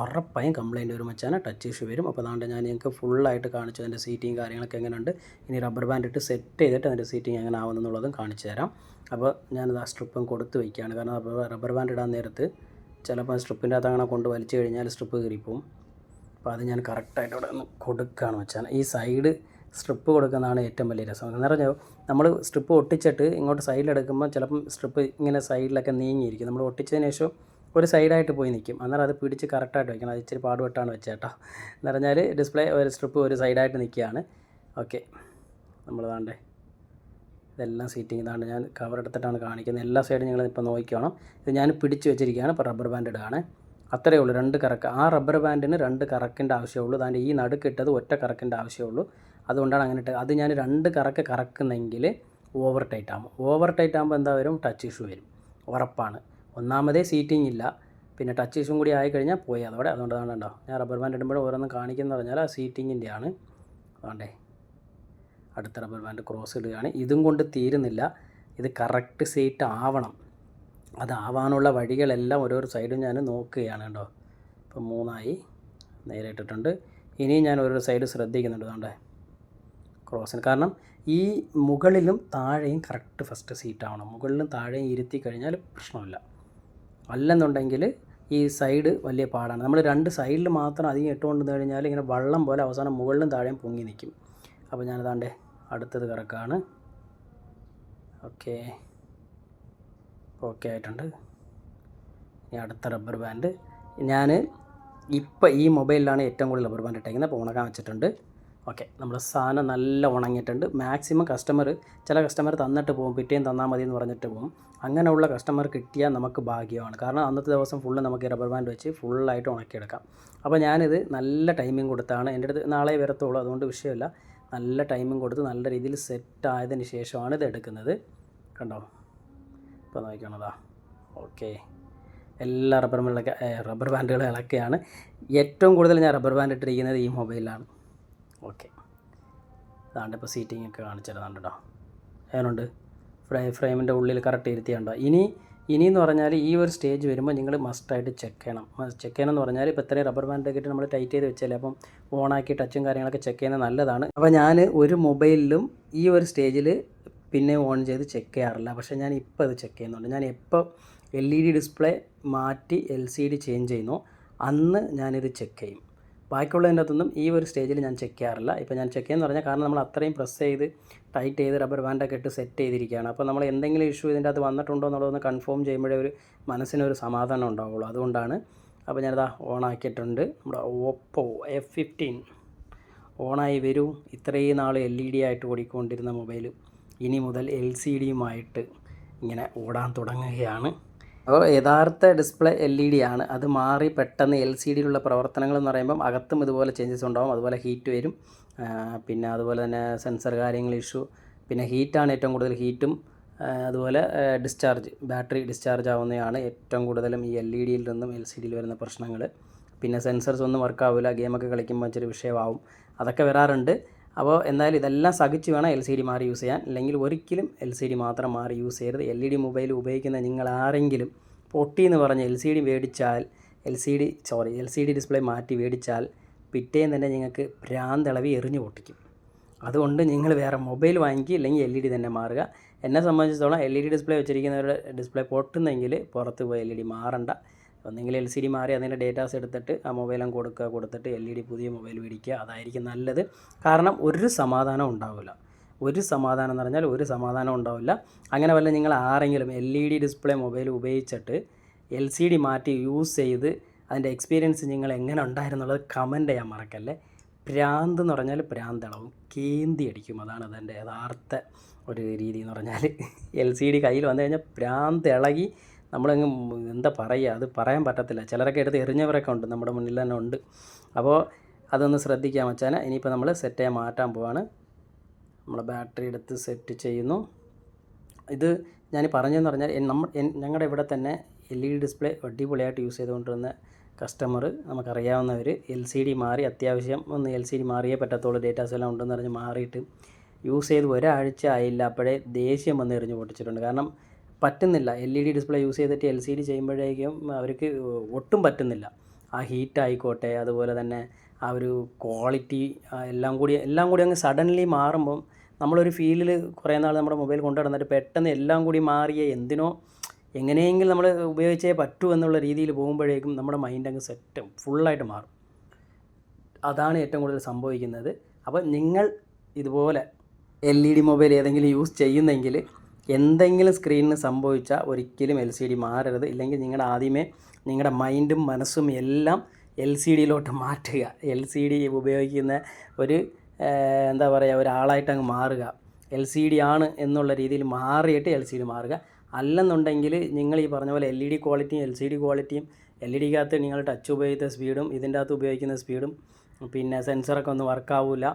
ഉറപ്പായും കംപ്ലൈന്റ് വരും. വെച്ചാൽ ടച്ച് ഇഷ്യൂ വരും. അപ്പോൾ അതുകൊണ്ട് ഞാൻ നിങ്ങൾക്ക് ഫുള്ളായിട്ട് കാണിച്ചു അതിന്റെ സീറ്റിങ് കാര്യങ്ങളൊക്കെ എങ്ങനെയുണ്ട്. ഇനി റബ്ബർ ബാൻഡ് ഇട്ട് സെറ്റ് ചെയ്തിട്ട് അതിന്റെ സീറ്റിങ് എങ്ങനെ ആവുമെന്നുള്ളതും കാണിച്ചു തരാം. അപ്പോൾ ഞാനത് ആ സ്ട്രിപ്പും കൊടുത്ത് വയ്ക്കുകയാണ് കാരണം അപ്പോൾ റബ്ബർ ബാൻഡ് ഇടാൻ നേരത്ത് ചിലപ്പോൾ സ്ട്രിപ്പിന്റെ അകത്ത് അങ്ങനെ കൊണ്ട് വലിച്ചു കഴിഞ്ഞാൽ സ്ട്രിപ്പ് കീറിപ്പോവും. അപ്പോൾ അത് ഞാൻ കറക്റ്റായിട്ട് ഇവിടെ കൊടുക്കുകയാണ് വെച്ചാൽ ഈ സൈഡ് സ്ട്രിപ്പ് കൊടുക്കുന്നതാണ് ഏറ്റവും വലിയ രസം. എന്ന് പറഞ്ഞാൽ നമ്മൾ സ്ട്രിപ്പ് ഒട്ടിച്ചിട്ട് ഇങ്ങോട്ട് സൈഡിലെടുക്കുമ്പോൾ ചിലപ്പം സ്ട്രിപ്പ് ഇങ്ങനെ സൈഡിലൊക്കെ നീങ്ങിയിരിക്കും. നമ്മൾ ഒട്ടിച്ചതിന് ശേഷം ഒരു സൈഡായിട്ട് പോയി നിൽക്കും അന്നേരം അത് പിടിച്ച് കറക്റ്റായിട്ട് വയ്ക്കണം അത് ഇച്ചിരി പാടുപെട്ടാണ് വെച്ചേട്ടോ എന്ന് പറഞ്ഞാൽ ഡിസ്പ്ലേ ഒരു സ്ട്രിപ്പ് ഒരു സൈഡായിട്ട് നിൽക്കുകയാണ് ഓക്കെ നമ്മൾ വേണ്ടേ ഇതെല്ലാം സീറ്റിംഗ് ഇതാണ്. ഞാൻ കവർ എടുത്തിട്ടാണ് കാണിക്കുന്നത്. എല്ലാ സൈഡും ഞങ്ങൾ ഇപ്പോൾ നോക്കിക്കണം. ഇത് ഞാൻ പിടിച്ച് വെച്ചിരിക്കുകയാണ്. ഇപ്പോൾ റബ്ബർ ബാൻഡ് ഇടുകയാണ് അത്രയേ ഉള്ളൂ. രണ്ട് കറക്ക്. ആ റബ്ബർ ബാൻഡിന് രണ്ട് കറക്കിന്റെ ആവശ്യമുള്ളൂ അതിന്റെ ഈ നടുക്കിട്ടത് ഒറ്റ കറക്കിന്റെ ആവശ്യമുള്ളൂ അതുകൊണ്ടാണ് അങ്ങനെ ഇട്ടത്. അത് ഞാൻ രണ്ട് കറക്ക് കറക്കുന്നെങ്കിൽ ഓവർ ടൈറ്റ് ആകും. ഓവർ ടൈറ്റ് ആകുമ്പോൾ എന്താ വരും? ടച്ച് ഇഷ്യൂ വരും. ഉറപ്പാണ്. ഒന്നാമതേ സീറ്റിംഗ് ഇല്ല. പിന്നെ ടച്ച് ഇഷ്യൂ കൂടി ആയിക്കഴിഞ്ഞാൽ പോയി. അതോടെ അതുകൊണ്ട് അതുകൊണ്ടോ ഞാൻ റബ്ബർ ബാൻഡ് ഇടുമ്പോൾ ഓരോന്നും കാണിക്കുന്നത് പറഞ്ഞാൽ ആ സീറ്റിങ്ങിന്റെ ആണ്. അതുകൊണ്ടേ അടുത്ത റബ്ബർ ബാൻഡ് ക്രോസ് ഇടുകയാണ്. ഇതും കൊണ്ട് തീരുന്നില്ല. ഇത് കറക്റ്റ് സീറ്റ് ആവണം. അതാവാനുള്ള വഴികളെല്ലാം ഓരോ സൈഡും ഞാൻ നോക്കുകയാണ് കേട്ടോ ഇപ്പം മൂന്നായി. നേരെ ഇട്ടിട്ടുണ്ട്. ഇനിയും ഞാൻ ഓരോ സൈഡ് ശ്രദ്ധിക്കുന്നുണ്ട്. അതുകൊണ്ടേ ക്രോസിന്. കാരണം ഈ മുകളിലും താഴെയും കറക്റ്റ് ഫസ്റ്റ് സീറ്റ് ആവണം മുകളിലും താഴെയും ഇരുത്തി കഴിഞ്ഞാൽ പ്രശ്നമില്ല. അല്ലെന്നുണ്ടെങ്കിൽ ഈ സൈഡ് വലിയ പാടാണ്. നമ്മൾ രണ്ട് സൈഡിൽ മാത്രം അധികം ഇട്ടുകൊണ്ട് കഴിഞ്ഞാൽ ഇങ്ങനെ വള്ളം പോലെ അവസാനം മുകളിലും താഴെയും പൊങ്ങി നിൽക്കും. അപ്പോൾ ഞാനതാണ്ട് അടുത്തത് കറക്കാണ്. ഓക്കെ. ഓക്കെ ആയിട്ടുണ്ട്. ഇനി അടുത്ത റബ്ബർ ബാൻഡ്. ഞാൻ ഇപ്പം ഈ മൊബൈലിലാണ് ഏറ്റവും കൂടുതൽ റബ്ബർ ബാൻഡ് ഇട്ടേക്കുന്നത്. അപ്പോൾ ഉണക്കാൻ വെച്ചിട്ടുണ്ട്. ഓക്കെ നമ്മുടെ സാധനം നല്ല ഉണങ്ങിയിട്ടുണ്ട്. മാക്സിമം കസ്റ്റമർ ചില കസ്റ്റമർ തന്നിട്ട് പോകും പിറ്റേയും തന്നാൽ മതി എന്ന് പറഞ്ഞിട്ട് പോകും. അങ്ങനെയുള്ള കസ്റ്റമർ കിട്ടിയാൽ നമുക്ക് ഭാഗ്യമാണ്. കാരണം അന്നത്തെ ദിവസം ഫുള്ള് നമുക്ക് റബ്ബർ ബാൻഡ് വെച്ച് ഫുള്ളായിട്ട് ഉണക്കിയെടുക്കാം. അപ്പോൾ ഞാനിത് നല്ല ടൈമിംഗ് കൊടുത്താണ്. എന്റെ അടുത്ത് നാളെ വരത്തുള്ളൂ അതുകൊണ്ട് വിഷയമില്ല. നല്ല ടൈമിംഗ് കൊടുത്ത് നല്ല രീതിയിൽ സെറ്റ് ആയതിന് ശേഷമാണ് ഇത് എടുക്കുന്നത്. കണ്ടോ? ഇപ്പോൾ നോക്കണതാ ഓക്കെ. എല്ലാ റബ്ബർ ബാൻഡൊക്കെ റബ്ബർ ബാൻഡുകളും ഇളക്കുകയാണ് ഏറ്റവും കൂടുതൽ ഞാൻ റബ്ബർ ബാൻഡ് ഇട്ടിരിക്കുന്നത് ഈ മൊബൈലിലാണ് ഓക്കെ. അതാണ്ട് ഇപ്പോൾ സീറ്റിംഗ് ഒക്കെ കാണിച്ചിരുന്നുണ്ട് കേട്ടോ. അതിനുണ്ട് ഫ്രൈ ഫ്രെയിമിന്റെ ഉള്ളിൽ കറക്റ്റ് ഇരുത്തിയുണ്ടോ? ഇനി ഇനി എന്ന് പറഞ്ഞാൽ ഈ ഒരു സ്റ്റേജ് വരുമ്പോൾ നിങ്ങൾ മസ്റ്റായിട്ട് ചെക്ക് ചെയ്യണം. ചെക്ക് ചെയ്യണം എന്ന് പറഞ്ഞാൽ ഇപ്പോൾ ഇത്രയും റബ്ബർ ബാൻഡ് ഇട്ട് നമ്മൾ ടൈറ്റ് ചെയ്ത് വെച്ചാൽ അപ്പം ഓണാക്കി ടച്ചും കാര്യങ്ങളൊക്കെ ചെക്ക് ചെയ്യുന്നത് നല്ലതാണ്. അപ്പോൾ ഞാൻ ഒരു മൊബൈലിലും ഈ ഒരു സ്റ്റേജിൽ പിന്നെ ഓൺ ചെയ്ത് ചെക്ക് ചെയ്യാറില്ല. പക്ഷേ ഞാൻ ഇപ്പോൾ അത് ചെക്ക് ചെയ്യുന്നുണ്ട്. ഞാൻ എപ്പോൾ എൽ ഇ ഡി ഡിസ്പ്ലേ മാറ്റി എൽ സി ഡി ചേഞ്ച് ചെയ്യുന്നു. അന്ന് ഞാനിത് ചെക്ക് ചെയ്യും. ബാക്കിയുള്ളതിന്റെ അകത്തൊന്നും ഈ ഒരു സ്റ്റേജിൽ ഞാൻ ചെക്ക് ചെയ്യാറില്ല. ഇപ്പോൾ ഞാൻ ചെക്ക് ചെയ്യുന്ന പറഞ്ഞാൽ കാരണം നമ്മൾ അത്രയും പ്രസ് ചെയ്ത് ടൈറ്റ് ചെയ്ത് റബ്ബർ ബാൻഡൊക്കെ ഇട്ട് സെറ്റ് ചെയ്തിരിക്കുകയാണ്. അപ്പോൾ നമ്മൾ എന്തെങ്കിലും ഇഷ്യൂ ഇതിന്റെ അകത്ത് വന്നിട്ടുണ്ടോ എന്നുള്ളതൊന്ന് കൺഫേം ചെയ്യുമ്പോഴേ ഒരു മനസ്സിനൊരു സമാധാനം ഉണ്ടാവുള്ളൂ. അതുകൊണ്ടാണ് അപ്പോൾ ഞാനിതാ ഓൺ ആക്കിയിട്ടുണ്ട്. നമ്മുടെ ഓപ്പോ എഫ് ഫിഫ്റ്റീൻ ഓണായി വരൂ. ഇത്രയും നാൾ എൽ ഇ ഡി ആയിട്ട് ഓടിക്കൊണ്ടിരുന്ന മൊബൈൽ ഇനി മുതൽ എൽ സി ഡിയുമായിട്ട് ഇങ്ങനെ ഓടാൻ തുടങ്ങുകയാണ്. അപ്പോൾ യഥാർത്ഥ ഡിസ്പ്ലേ എൽ ഇ ഡി ആണ്. അത് മാറി പെട്ടെന്ന് എൽ സി ഡിയിലുള്ള പ്രവർത്തനങ്ങൾ എന്ന് പറയുമ്പം അകത്തും ഇതുപോലെ ചേഞ്ചസ് ഉണ്ടാവും. അതുപോലെ ഹീറ്റ് വരും. പിന്നെ അതുപോലെ തന്നെ സെൻസർ കാര്യങ്ങൾ ഇഷ്യൂ പിന്നെ ഹീറ്റാണ് ഏറ്റവും കൂടുതൽ ഹീറ്റും അതുപോലെ ഡിസ്ചാർജ് ബാറ്ററി ഡിസ്ചാർജ് ആവുന്നതാണ് ഏറ്റവും കൂടുതലും ഈ എൽ ഇ ഡിയിൽ നിന്നും എൽ സി ഡിയിൽ വരുന്ന പ്രശ്നങ്ങൾ. പിന്നെ സെൻസർസ് ഒന്നും വർക്കാവില്ല ഗെയിമൊക്കെ കളിക്കുമ്പോൾ ഇച്ചിരി വിഷയമാവും. അതൊക്കെ വരാറുണ്ട്. അപ്പോൾ എന്തായാലും ഇതെല്ലാം സഹിച്ച് വേണം എൽ സി ഡി മാറി യൂസ് ചെയ്യാൻ. അല്ലെങ്കിൽ ഒരിക്കലും എൽ സി ഡി മാത്രം മാറി യൂസ് ചെയ്യരുത്. എൽ ഇ ഡി മൊബൈൽ ഉപയോഗിക്കുന്ന നിങ്ങൾ ആരെങ്കിലും പൊട്ടി എന്ന് പറഞ്ഞ് എൽ സി ഡി മേടിച്ചാൽ L C D sorry L C D display മാറ്റി മേടിച്ചാൽ പിറ്റേന്ന് തന്നെ നിങ്ങൾക്ക് ഭ്രാന്തളവി എറിഞ്ഞു പൊട്ടിക്കും. അതുകൊണ്ട് നിങ്ങൾ വേറെ മൊബൈൽ വാങ്ങിക്കുക അല്ലെങ്കിൽ എൽ ഇ ഡി തന്നെ മാറുക. എന്നെ സംബന്ധിച്ചിടത്തോളം എൽ ഇ ഡി ഡിസ്പ്ലേ വെച്ചിരിക്കുന്നവരുടെ ഡിസ്പ്ലേ പൊട്ടുന്നെങ്കിൽ പുറത്ത് പോയി എൽ ഇ ഡി മാറണ്ട. ഒന്നെങ്കിൽ എൽ സി ഡി മാറി അതിന്റെ ഡേറ്റാസ് എടുത്തിട്ട് ആ മൊബൈലും കൊടുക്കുക കൊടുത്തിട്ട് എൽ ഇ ഡി പുതിയ മൊബൈൽ മേടിക്കുക അതായിരിക്കും നല്ലത്. കാരണം ഒരു സമാധാനം ഉണ്ടാവില്ല. ഒരു സമാധാനം എന്ന് പറഞ്ഞാൽ ഒരു സമാധാനം ഉണ്ടാവില്ല. അങ്ങനെ വല്ല നിങ്ങൾ ആരെങ്കിലും L E D display mobile ഉപയോഗിച്ചിട്ട് എൽ സി ഡി മാറ്റി യൂസ് ചെയ്ത് അതിന്റെ എക്സ്പീരിയൻസ് നിങ്ങൾ എങ്ങനെ ഉണ്ടായിരുന്നുള്ളത് കമന്റ് ചെയ്യാൻ മറക്കല്ലേ? പ്രാന്ത് എന്ന് പറഞ്ഞാൽ ഭ്രാന്തളവും കേന്തി അടിക്കും. അതാണ് അതിന്റെ യഥാർത്ഥ ഒരു രീതി എന്ന് പറഞ്ഞാൽ. എൽ സി ഡി കയ്യിൽ വന്നു കഴിഞ്ഞാൽ പ്രാന്ത് ഇളകി നമ്മളങ്ങ് എന്താ പറയുക അത് പറയാൻ പറ്റത്തില്ല. ചിലരൊക്കെ എടുത്ത് എറിഞ്ഞവരൊക്കെ ഉണ്ട് നമ്മുടെ മുന്നിൽ തന്നെ ഉണ്ട്. അപ്പോൾ അതൊന്ന് ശ്രദ്ധിക്കാൻ വെച്ചാൽ ഇനിയിപ്പോൾ നമ്മൾ സെറ്റ് ചെയ്യാൻ മാറ്റാൻ പോവാണ്. നമ്മൾ ബാറ്ററി എടുത്ത് സെറ്റ് ചെയ്യുന്നു. ഇത് ഞാൻ പറഞ്ഞതെന്ന് പറഞ്ഞാൽ നമ്മൾ ഞങ്ങളുടെ ഇവിടെ തന്നെ എൽ ഇ ഡി ഡിസ്പ്ലേ അടിപൊളിയായിട്ട് യൂസ് ചെയ്തുകൊണ്ടിരുന്ന കസ്റ്റമർ നമുക്കറിയാവുന്നവർ എൽ സി ഡി മാറി അത്യാവശ്യം ഒന്ന് എൽ സി ഡി മാറിയേ പറ്റത്തുള്ളൂ. ഡേറ്റാസ് എല്ലാം ഉണ്ടെന്ന് പറഞ്ഞ് മാറിയിട്ട് യൂസ് ചെയ്ത് ഒരാഴ്ച ആയില്ല. അപ്പോഴേ ദേഷ്യം വന്ന് എറിഞ്ഞ് പൊട്ടിച്ചിട്ടുണ്ട്. കാരണം പറ്റുന്നില്ല. L E D display use ചെയ്തിട്ട് എൽ സി ഡി ചെയ്യുമ്പോഴേക്കും അവർക്ക് ഒട്ടും പറ്റുന്നില്ല. ആ ഹീറ്റ് ആയിക്കോട്ടെ അതുപോലെ തന്നെ ആ ഒരു ക്വാളിറ്റി എല്ലാം കൂടി എല്ലാം കൂടി അങ്ങ് സഡൻലി മാറുമ്പം നമ്മളൊരു ഫീലിൽ കുറേ നാൾ നമ്മുടെ മൊബൈൽ കൊണ്ടു നടന്നിട്ട് പെട്ടെന്ന് എല്ലാം കൂടി മാറിയ എന്തിനോ എങ്ങനെയെങ്കിലും നമ്മൾ ഉപയോഗിച്ചേ പറ്റൂ എന്നുള്ള രീതിയിൽ പോകുമ്പോഴേക്കും നമ്മുടെ മൈൻഡ് അങ്ങ് സെറ്റ് ഫുള്ളായിട്ട് മാറും. അതാണ് ഏറ്റവും കൂടുതൽ സംഭവിക്കുന്നത്. അപ്പോൾ നിങ്ങൾ ഇതുപോലെ എൽ ഇ ഡി മൊബൈൽ ഏതെങ്കിലും യൂസ് ചെയ്യുന്നെങ്കിൽ എന്തെങ്കിലും സ്ക്രീനിന് സംഭവിച്ചാൽ ഒരിക്കലും എൽ സി ഡി മാറരുത്. ഇല്ലെങ്കിൽ നിങ്ങളുടെ ആദ്യമേ നിങ്ങളുടെ മൈൻഡും മനസ്സും എല്ലാം എൽ സി ഡിയിലോട്ട് മാറ്റുക. എൽ സി ഡി ഉപയോഗിക്കുന്ന ഒരു എന്താ പറയുക ഒരാളായിട്ട് അങ്ങ് മാറുക. എൽ സി ഡി ആണ് എന്നുള്ള രീതിയിൽ മാറിയിട്ട് എൽ സി ഡി മാറുക. അല്ലെന്നുണ്ടെങ്കിൽ നിങ്ങൾ ഈ പറഞ്ഞ പോലെ എൽ ഇ ഡി ക്വാളിറ്റിയും എൽ സി ഡി ക്വാളിറ്റിയും എൽ ഇ ഡിക്കകത്ത് നിങ്ങൾ ടച്ച് ഉപയോഗിച്ച സ്പീഡും ഇതിന്റെ അകത്ത് ഉപയോഗിക്കുന്ന സ്പീഡും പിന്നെ സെൻസറൊക്കെ ഒന്നും വർക്കാവില്ല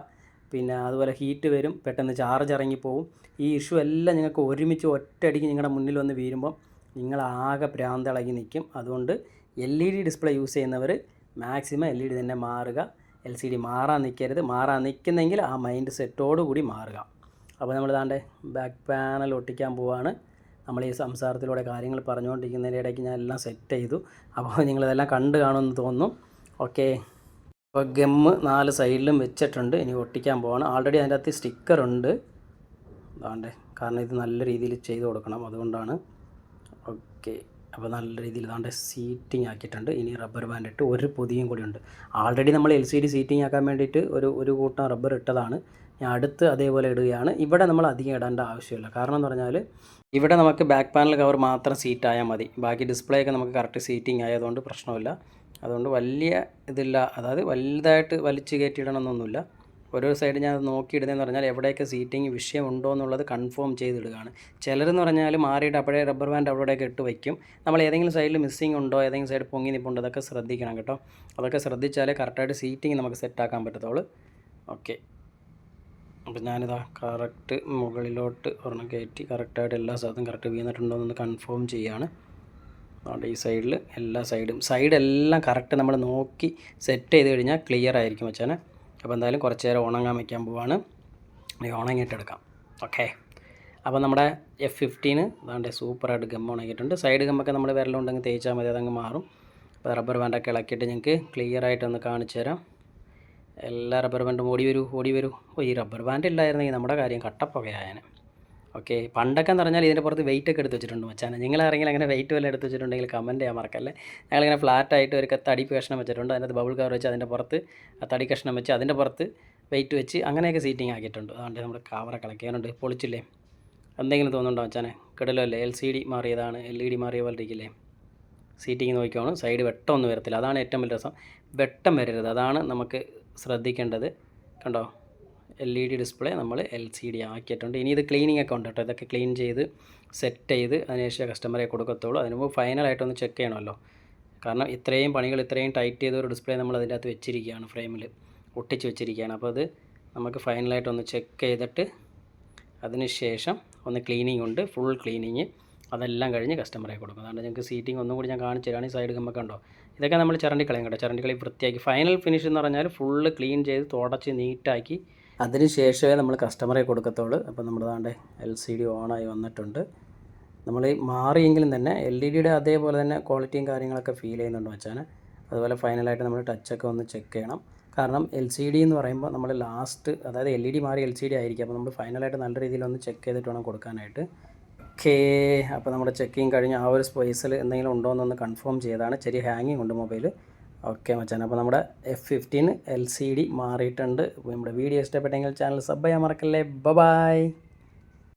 പിന്നെ അതുപോലെ ഹീറ്റ് വരും പെട്ടെന്ന് ചാർജ് ഇറങ്ങിപ്പോവും. ഈ ഇഷ്യൂ എല്ലാം നിങ്ങൾക്ക് ഒരുമിച്ച് ഒറ്റയടിക്ക് നിങ്ങളുടെ മുന്നിൽ വന്ന് വീഴുമ്പം നിങ്ങൾ ആകെ ഭ്രാന്തളകി നിൽക്കും. അതുകൊണ്ട് L E D display use ചെയ്യുന്നവർ മാക്സിമം എൽ ഇ ഡി തന്നെ മാറുക. എൽ സി ഡി മാറാൻ നിൽക്കരുത്. മാറാൻ നിൽക്കുന്നെങ്കിൽ ആ മൈൻഡ് സെറ്റോടു കൂടി മാറുക. അപ്പോൾ നമ്മൾ താണ്ടെ ബാക്ക് പാനൽ ഒട്ടിക്കാൻ പോവാണ്. നമ്മൾ ഈ സംസാരത്തിലൂടെ കാര്യങ്ങൾ പറഞ്ഞുകൊണ്ടിരിക്കുന്നതിന്റെ ഇടയ്ക്ക് ഞാൻ എല്ലാം സെറ്റ് ചെയ്തു. അപ്പോൾ നിങ്ങളിതെല്ലാം കണ്ട് കാണുമെന്ന് തോന്നുന്നു. ഓക്കെ അപ്പോൾ ഗമ്മ് നാല് സൈഡിലും വെച്ചിട്ടുണ്ട്. ഇനി ഒട്ടിക്കാൻ പോവാണ്. ആൾറെഡി അതിന്റെ അകത്ത് സ്റ്റിക്കർ ഉണ്ട്. അതാണ്ട് കാരണം ഇത് നല്ല രീതിയിൽ ചെയ്ത് കൊടുക്കണം. അതുകൊണ്ടാണ്. ഓക്കെ. അപ്പോൾ നല്ല രീതിയിൽ ഇതാണ്ട് സീറ്റിംഗ് ആക്കിയിട്ടുണ്ട്. ഇനി റബ്ബർ ബാൻഡ് ഇട്ട് ഒരു പൊതിയും കൂടി ഉണ്ട്. ആൾറെഡി നമ്മൾ എൽ സി ഡി സീറ്റിംഗ് ആക്കാൻ വേണ്ടിയിട്ട് ഒരു ഒരു കൂട്ടം റബ്ബർ ഇട്ടതാണ്. ഞാൻ അടുത്ത് അതേപോലെ ഇടുകയാണ്. ഇവിടെ നമ്മൾ അധികം ഇടേണ്ട ആവശ്യമില്ല. കാരണം എന്ന് പറഞ്ഞാൽ ഇവിടെ നമുക്ക് ബാക്ക് പാനൽ കവർ മാത്രം സീറ്റ് ആയാൽ മതി. ബാക്കി ഡിസ്പ്ലേ ഒക്കെ നമുക്ക് കറക്റ്റ് സീറ്റിംഗ് ആയതുകൊണ്ട് പ്രശ്നമില്ല. അതുകൊണ്ട് വലിയ ഇതില്ല. അതായത് വലുതായിട്ട് വലിച്ചു കയറ്റിയിടണമെന്നൊന്നുമില്ല. ഓരോ സൈഡ് ഞാൻ നോക്കിയിടുന്നതെന്ന് പറഞ്ഞാൽ എവിടെയൊക്കെ സീറ്റിംഗ് വിഷയമുണ്ടോ എന്നുള്ളത് കൺഫേം ചെയ്തിടുകയാണ്. ചിലരെന്ന് പറഞ്ഞാൽ മാറിയിട്ട് അപ്പോഴേ റബ്ബർ ബാൻഡ് അവിടെയൊക്കെ ഇട്ട് വയ്ക്കും. നമ്മൾ ഏതെങ്കിലും സൈഡിൽ മിസ്സിംഗ് ഉണ്ടോ ഏതെങ്കിലും സൈഡ് പൊങ്ങി നിൽപ്പുണ്ടോ അതൊക്കെ ശ്രദ്ധിക്കണം കേട്ടോ. അതൊക്കെ ശ്രദ്ധിച്ചാലേ കറക്റ്റായിട്ട് സീറ്റിംഗ് നമുക്ക് സെറ്റാക്കാൻ പറ്റത്തുള്ളൂ. ഓക്കെ. അപ്പോൾ ഞാനിതാ കറക്റ്റ് മുകളിലോട്ട് ഒരെണ്ണം കയറ്റി കറക്റ്റായിട്ട് എല്ലാ സ്ഥലത്തും കറക്റ്റ് വീണിട്ടുണ്ടോ എന്നൊന്ന് കൺഫേം ചെയ്യാണ്. അതുകൊണ്ട് ഈ സൈഡിൽ എല്ലാ സൈഡും സൈഡെല്ലാം കറക്റ്റ് നമ്മൾ നോക്കി സെറ്റ് ചെയ്ത് കഴിഞ്ഞാൽ ക്ലിയർ ആയിരിക്കും വെച്ചാൽ അപ്പോൾ എന്തായാലും കുറച്ച് നേരം ഉണങ്ങാൻ വയ്ക്കാൻ പോവാണ്. ഉണങ്ങിയിട്ടെടുക്കാം. ഓക്കെ അപ്പോൾ നമ്മുടെ എഫ് ഫിഫ്റ്റീന് അതാണ്ട് സൂപ്പറായിട്ട് ഗം ഉണങ്ങിയിട്ടുണ്ട്. സൈഡ് ഗമ്മൊക്കെ നമ്മൾ വിരലുണ്ടെങ്കിൽ തേച്ചാൽ മതി അതങ്ങ് മാറും. അപ്പോൾ റബ്ബർ ബാൻഡൊക്കെ ഇളക്കിയിട്ട് ഞങ്ങൾക്ക് ക്ലിയർ ആയിട്ടൊന്ന് കാണിച്ചു തരാം. എല്ലാ റബ്ബർ ബാൻഡും ഓടി വരൂ ഓടി വരൂ. ഓ ഈ റബ്ബർ ബാൻഡ് ഇല്ലായിരുന്നെങ്കിൽ നമ്മുടെ കാര്യം കട്ടപ്പുകയായനെ ഓക്കെ. പണ്ടൊക്കെ എന്ന് പറഞ്ഞാൽ ഇതിന്റെ പുറത്ത് വെയിറ്റ് ഒക്കെ എടുത്ത് വെച്ചിട്ടുണ്ട് മച്ചാനെ. നിങ്ങൾ ആരെങ്കിലും അങ്ങനെ വെയിറ്റ് വല്ല എടുത്ത് വെച്ചിട്ടുണ്ടെങ്കിൽ കമന്റ് ചെയ്യാൻ മറക്കല്ലേ. ഞങ്ങളിങ്ങനെ ഫ്ലാറ്റ് ആയിട്ട് ഒരു തടി കഷ്ണം വെച്ചിട്ടുണ്ട്. അതിനകത്ത് ബബിൾ കവർ വെച്ച് അതിന്റെ പുറത്ത് തടി കഷ്ണം വെച്ച് അതിന്റെ പുറത്ത് വെയിറ്റ് വെച്ച് അങ്ങനെയൊക്കെ സീറ്റിംഗ് ആക്കിയിട്ടുണ്ട്. അതുകൊണ്ട് നമ്മുടെ കവർ കളക്കാനുണ്ട് പൊളിച്ചില്ലേ? എന്തെങ്കിലും തോന്നുന്നുണ്ടോ മച്ചാനെ? കിടലല്ലേ? എൽ സി ഡി മാറിയതാണ്. എൽ ഇ ഡി മാറിയ പോലെ ഇരിക്കില്ലേ? സീറ്റിംഗ് നോക്കിയാണ് സൈഡ് വെട്ടമൊന്നും വരത്തില്ല. അതാണ് ഏറ്റവും വലിയ രസം. വെട്ടം വരരുത്. അതാണ് നമുക്ക് ശ്രദ്ധിക്കേണ്ടത്. കണ്ടോ? എൽ ഇ ഡി ഡിസ്പ്ലേ നമ്മൾ എൽ സി ഡി ആക്കിയിട്ടുണ്ട്. ഇനി ഇത് ക്ലീനിങ് അക്കൗണ്ട് കേട്ടോ ഇതൊക്കെ ക്ലീൻ ചെയ്ത് സെറ്റ് ചെയ്ത് അതിനുശേഷം കസ്റ്റമറെ കൊടുക്കത്തുള്ളൂ. അതിന് മുമ്പ് ഫൈനലായിട്ടൊന്ന് ചെക്ക് ചെയ്യണമല്ലോ. കാരണം ഇത്രയും പണികൾ ഇത്രയും ടൈറ്റ് ചെയ്ത ഒരു ഡിസ്പ്ലേ നമ്മൾ അതിന്റെ അകത്ത് വെച്ചിരിക്കുകയാണ് ഫ്രെയിമിൽ ഒട്ടിച്ച് വെച്ചിരിക്കുകയാണ്. അപ്പോൾ അത് നമുക്ക് ഫൈനലായിട്ടൊന്ന് ചെക്ക് ചെയ്തിട്ട് അതിനുശേഷം ഒന്ന് ക്ലീനിങ് ഉണ്ട്. ഫുൾ ക്ലീനിങ് അതെല്ലാം കഴിഞ്ഞ് കസ്റ്റമറെ കൊടുക്കും. അതുകൊണ്ട് ഞങ്ങൾക്ക് സീറ്റിംഗ് ഒന്നും കൂടി ഞാൻ കാണിച്ചു തരാണ് ഈ സൈഡ് കമ്പൊക്കെ ഉണ്ടോ? ഇതൊക്കെ നമ്മൾ ചരണ്ടി കളയും കേട്ടോ. ചരണ്ടി കളി വൃത്തിയാക്കി. ഫൈനൽ ഫിനിഷ് എന്ന് പറഞ്ഞാൽ ഫുള്ള് ക്ലീൻ ചെയ്ത് തുടച്ച് നീറ്റാക്കി അതിന് ശേഷമേ നമ്മൾ കസ്റ്റമറെ കൊടുക്കത്തുള്ളൂ. അപ്പോൾ നമ്മുടെ താണ്ട് എൽ സി ഡി ഓണായി വന്നിട്ടുണ്ട്. നമ്മൾ മാറിയെങ്കിലും തന്നെ എൽ ഇ ഡിയുടെ അതേപോലെ തന്നെ ക്വാളിറ്റിയും കാര്യങ്ങളൊക്കെ ഫീൽ ചെയ്യുന്നുണ്ട് വെച്ചാൽ അതുപോലെ ഫൈനലായിട്ട് നമ്മൾ ടച്ചൊക്കെ ഒന്ന് ചെക്ക് ചെയ്യണം. കാരണം എൽ സി ഡി എന്ന് പറയുമ്പോൾ നമ്മൾ ലാസ്റ്റ് അതായത് എൽ ഇ ഡി മാറി എൽ സി ഡി ആയിരിക്കും. അപ്പോൾ നമ്മൾ ഫൈനലായിട്ട് നല്ല രീതിയിൽ ഒന്ന് ചെക്ക് ചെയ്തിട്ട് വേണം കൊടുക്കാനായിട്ട്. ഓക്കേ. അപ്പോൾ നമ്മുടെ ചെക്കിങ് കഴിഞ്ഞ് ആ ഒരു സ്പേസിൽ എന്തെങ്കിലും ഉണ്ടോ എന്നൊന്ന് കൺഫേം ചെയ്താണ് ചെറിയ ഹാങ്ങിങ് ഉണ്ട് മൊബൈൽ ഓക്കെ മച്ചാൻ അപ്പോൾ നമ്മുടെ F fifteen L C D മാറിയിട്ടുണ്ട്. നമ്മുടെ വീഡിയോ ഇഷ്ടപ്പെട്ടെങ്കിൽ ചാനൽ സബ് ചെയ്യാൻ മറക്കല്ലേ. ബ ബായ്